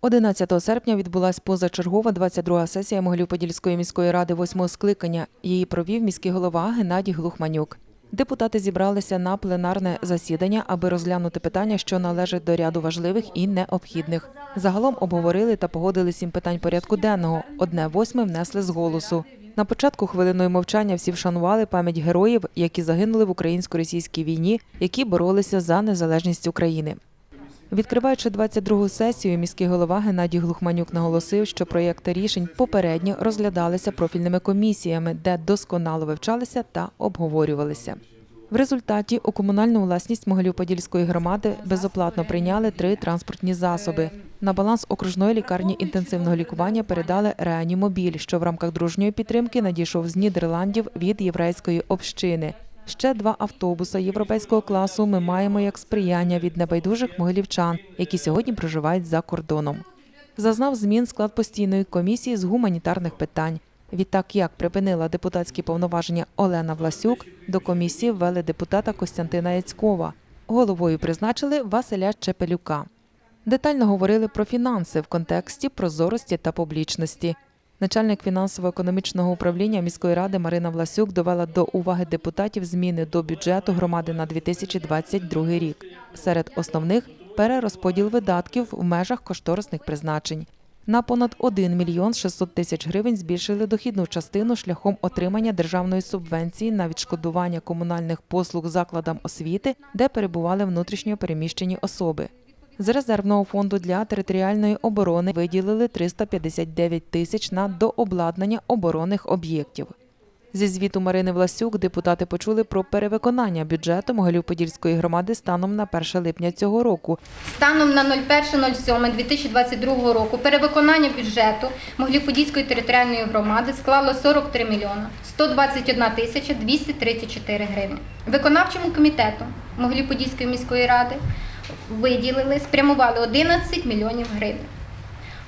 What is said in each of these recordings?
11 серпня відбулася позачергова 22-га сесія Могилів-Подільської міської ради восьмого скликання. Її провів міський голова Геннадій Глухманюк. Депутати зібралися на пленарне засідання, аби розглянути питання, що належать до ряду важливих і необхідних. Загалом обговорили та погодили сім питань порядку денного. Одне восьме внесли з голосу. На початку хвилиною мовчання всі вшанували пам'ять героїв, які загинули в українсько-російській війні, які боролися за незалежність України. Відкриваючи 22-гу сесію, міський голова Геннадій Глухманюк наголосив, що проєкти рішень попередньо розглядалися профільними комісіями, де досконало вивчалися та обговорювалися. В результаті у комунальну власність Могилів-Подільської громади безоплатно прийняли три транспортні засоби. На баланс окружної лікарні інтенсивного лікування передали реанімобіль, що в рамках дружньої підтримки надійшов з Нідерландів від єврейської общини. Ще два автобуси європейського класу ми маємо як сприяння від небайдужих могилівчан, які сьогодні проживають за кордоном. Зазнав змін склад постійної комісії з гуманітарних питань. Відтак, як припинила депутатські повноваження Олена Власюк, до комісії ввели депутата Костянтина Яцькова. Головою призначили Василя Чепелюка. Детально говорили про фінанси в контексті прозорості та публічності. Начальник фінансово-економічного управління міської ради Марина Власюк довела до уваги депутатів зміни до бюджету громади на 2022 рік. Серед основних перерозподіл видатків в межах кошторисних призначень. На понад 1 мільйон 600 тисяч гривень збільшили дохідну частину шляхом отримання державної субвенції на відшкодування комунальних послуг закладам освіти, де перебували внутрішньо переміщені особи. З резервного фонду для територіальної оборони виділили 359 тисяч на дообладнання оборонних об'єктів. Зі звіту Марини Власюк депутати почули про перевиконання бюджету Могилів-Подільської громади станом на 1 липня цього року. Станом на 01.07.2022 року перевиконання бюджету Могліподільської територіальної громади склало 43 мільйона 121 тисяча 234 гривні. Виконавчому комітету Могліподільської міської ради виділили, спрямували 11 мільйонів гривень.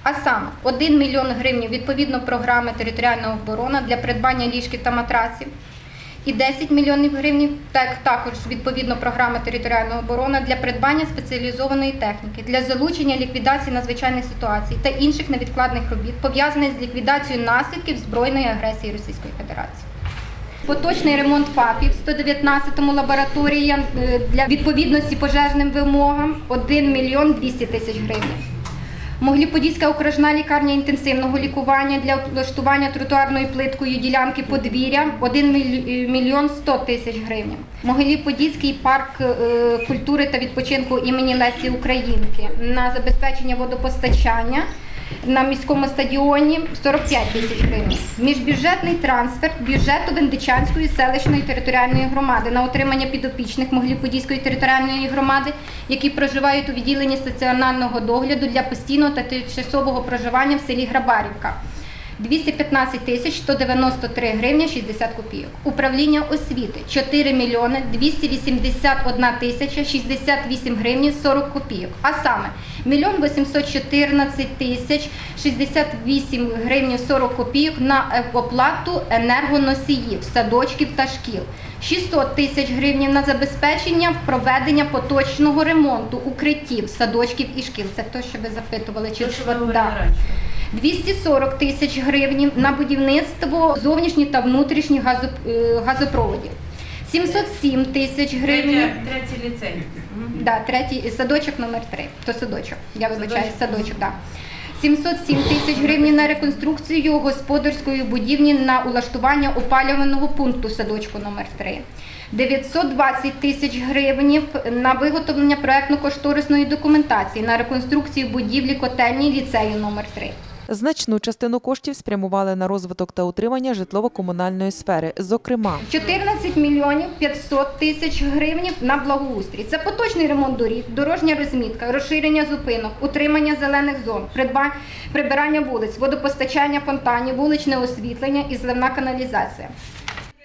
А саме 1 мільйон гривень відповідно програми територіальна оборона для придбання ліжків та матраців. І 10 мільйонів гривень так також відповідно програми територіальна оборона для придбання спеціалізованої техніки для залучення ліквідації надзвичайних ситуацій та інших невідкладних робіт пов'язаних з ліквідацією наслідків збройної агресії Російської Федерації. Поточний ремонт ФАПів 119-му лабораторія е, для відповідності пожежним вимогам 1 мільйон 200 тисяч гривень. Могліподільська окружна лікарня інтенсивного лікування для облаштування тротуарною плиткою ділянки подвір'я 1 мільйон 100 тисяч гривень. Могліподільський парк е, культури та відпочинку імені Лесі Українки на забезпечення водопостачання на міському стадіоні 45 тисяч гривень. Міжбюджетний трансфер бюджету Вендичанської селищної територіальної громади на отримання підопічних Могліподільської територіальної громади, які проживають у відділенні стаціонарного догляду для постійного та тимчасового проживання в селі Грабарівка. 215 тисяч 193 гривні 60 копійок. Управління освіти 4 мільйони 281 тисяча 68 гривні 40 копійок. А саме мільйон 814 тисяч 68 гривень 40 копійок на оплату енергоносіїв, садочків та шкіл. 600 тисяч гривень на забезпечення проведення поточного ремонту укриттів, садочків і шкіл. Це те, що ви запитували. Чи То, що ви Да. Говорили раніше. 240 тисяч гривень на будівництво зовнішніх та внутрішніх е, газопроводів. 707 тисяч гривень. Третій ліцей. Да, третій садочок номер 3 То садочок. Я вибачаю, Садочок. так. 707 тисяч гривень на реконструкцію господарської будівлі на улаштування опалювального пункту садочку номер 3 920 тисяч гривень на виготовлення проектно-кошторисної документації на реконструкцію будівлі котельні ліцею номер 3 Значну частину коштів спрямували на розвиток та утримання житлово-комунальної сфери. Зокрема, 14 мільйонів 500 тисяч гривень на благоустрій. Це поточний ремонт доріг, дорожня розмітка, розширення зупинок, утримання зелених зон, прибирання вулиць, водопостачання фонтанів, вуличне освітлення і зливна каналізація.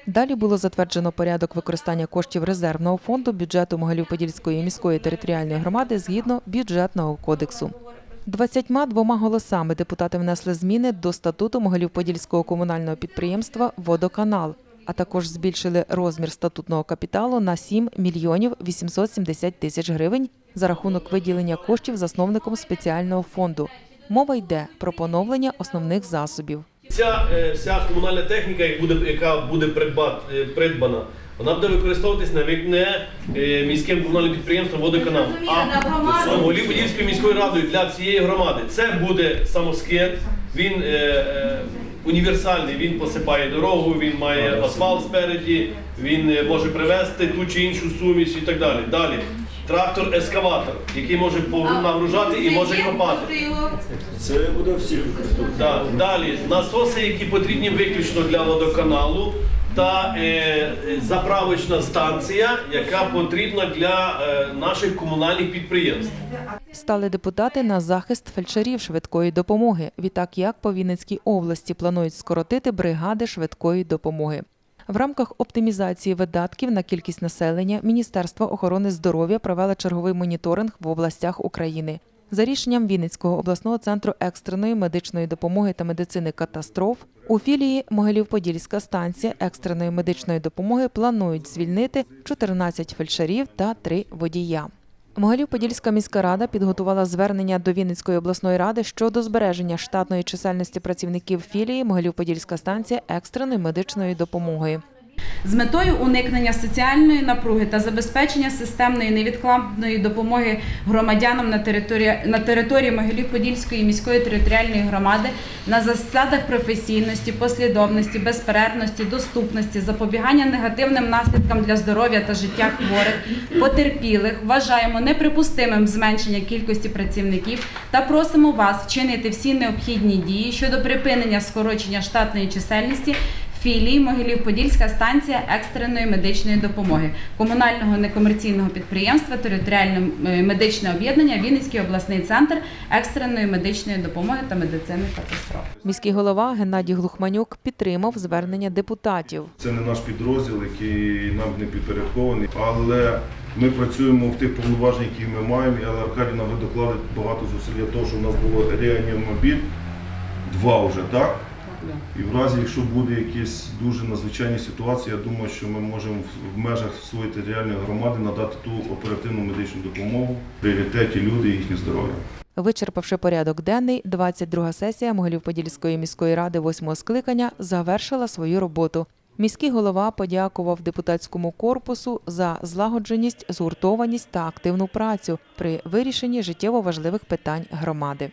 Далі було затверджено порядок використання коштів резервного фонду бюджету Могилів-Подільської міської територіальної громади згідно бюджетного кодексу. 22 голосами депутати внесли зміни до статуту Могилів-Подільського комунального підприємства Водоканал, а також збільшили розмір статутного капіталу на 7 мільйонів 870 тисяч гривень за рахунок виділення коштів засновником спеціального фонду. Мова йде про поновлення основних засобів. Ця е, вся комунальна техніка, яка буде, е, придбана, вона буде використовуватись навіть не е, міським комунальним підприємством водоканалом, а Голіводівською міською радою для всієї громади. Це буде самоскид, він е, е, універсальний, він посипає дорогу, він має асфальт спереді, він е, може привезти ту чи іншу суміш і так далі. Далі. Трактор-ескаватор, який може нагружати і може копати. Це буде всіх використовувати. Так, далі насоси, які потрібні виключно для водоканалу, та е, е, заправочна станція, яка потрібна для е, наших комунальних підприємств. Стали депутати на захист фельдшерів швидкої допомоги. Відтак, як по Вінницькій області планують скоротити бригади швидкої допомоги. В рамках оптимізації видатків на кількість населення Міністерство охорони здоров'я провело черговий моніторинг в областях України. За рішенням Вінницького обласного центру екстреної медичної допомоги та медицини катастроф у філії Могилів-Подільська станція екстреної медичної допомоги планують звільнити 14 фельдшерів та 3 водія. Могилів-Подільська міська рада підготувала звернення до Вінницької обласної ради щодо збереження штатної чисельності працівників філії Могилів-Подільська станція екстреної медичної допомоги. З метою уникнення соціальної напруги та забезпечення системної невідкладної допомоги громадянам на території на території Могилів-Подільської міської територіальної громади на засадах професійності, послідовності, безперервності, доступності, запобігання негативним наслідкам для здоров'я та життя хворих, потерпілих, вважаємо неприпустимим зменшення кількості працівників та просимо вас вчинити всі необхідні дії щодо припинення скорочення штатної чисельності філії Могилів-Подільська станція екстреної медичної допомоги комунального некомерційного підприємства територіальне е, медичне об'єднання Вінницький обласний центр екстреної медичної допомоги та медицини катастроф. Міський голова Геннадій Глухманюк підтримав звернення депутатів. Це не наш підрозділ, який нам не підпорядкований, але ми працюємо в тих повноваженнях, які ми маємо. Але Аркадіна ви докладете багато зусиль для того, щоб у нас було реанімобіль. Два вже, так? І в разі, якщо буде якісь дуже надзвичайні ситуації, я думаю, що ми можемо в- межах своєї територіальної громади надати ту оперативну медичну допомогу, пріоритеті люди і їхнє здоров'я. Вичерпавши порядок денний, 22-га сесія Могилів-Подільської міської ради 8-го скликання завершила свою роботу. Міський голова подякував депутатському корпусу за злагодженість, згуртованість та активну працю при вирішенні життєво важливих питань громади.